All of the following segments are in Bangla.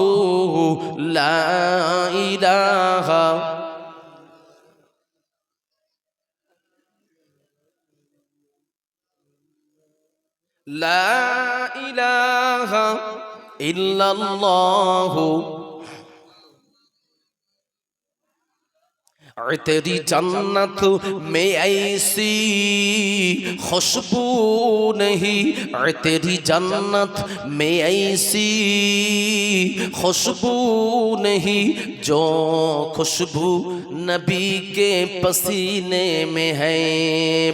الله لا إله. لا إله إلا الله. اور تیری جنت میں ایسی خوشبو نہیں اور تیری جنت میں ایسی خوشبو نہیں جو خوشبو نبی کے پسینے میں ہے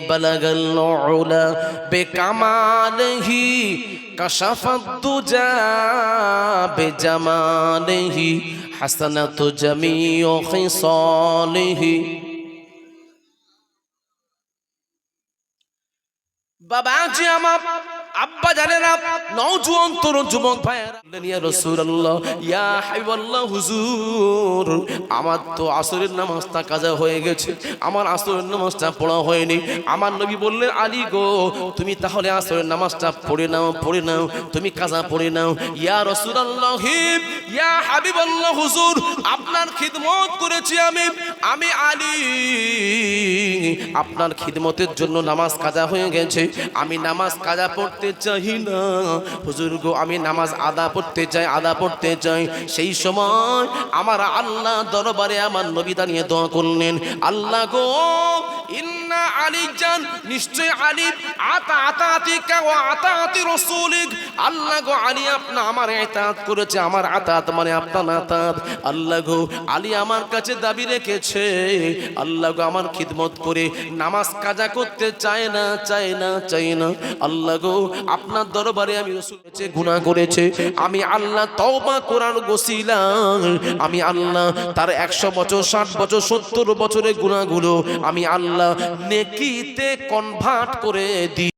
بلغ العلا بے کمال ہی کشف الدجا بے جمال ہی الحسنة جميع خصاله বাবা যে আমার আব্বা জানে জানেন নওজোয়ান তরুণ যুবক ভাইয়েরা। ইয়া রাসূলুল্লাহ, ইয়া হাবিবাল্লাহ, হুজুর, আমার তো আসরের নামাজটা কাজা হয়ে গেছে, আমার আসরের নামাজটা পড়া হয়নি। আমার নবী বললেন, আলী গো, তুমি তাহলে আসরের নামাজটা পড়ে নাও পড়ে নাও, তুমি কাজা পড়ে নাও। ইয়া রাসূলুল্লাহ, ইয়া হাবিবাল্লাহ, হুজুর, আপনার খিদমত করেছি আমি আমি আলী। আপনার খিদমতের জন্য নামাজ কাজা হয়ে গেছে। আমি নামাজ কাজা পড়তে চাই না। হুজুর গো আমি নামাজ আদা পড়তে চাই, আদা পড়তে চাই। সেই সময় আমার আল্লাহ দরবারে আমার নবী দাঁড়িয়ে দোয়া করলেন, আল্লাহ গো, ইন্না আলী জান নিশ্চয় আলী আতা আতাতিকা ওয়া আতাতি রাসূলিক। আল্লাহ গো, আলী আপনা আমার ইতাআত করেছে, আমার আতাত মানে আপনার আতাত। আল্লাহ গো, আলী আমার কাছে দাবি রেখেছে। আল্লাহ গো, আমার খিদমত করে নামাজ কাজা করতে চায় না চায় না চায় না। আল্লাহ গো, আপনার দরবারে আমি রসুলছে গুণা করেছে। আমি আল্লাহ তওবা কোরআন গোসিলাম আমি আল্লাহ তার একশো বছর, ষাট বছর, সত্তর বছরের গুণাগুলো আমি আল্লাহ নেকিতে কনভার্ট করে দিই।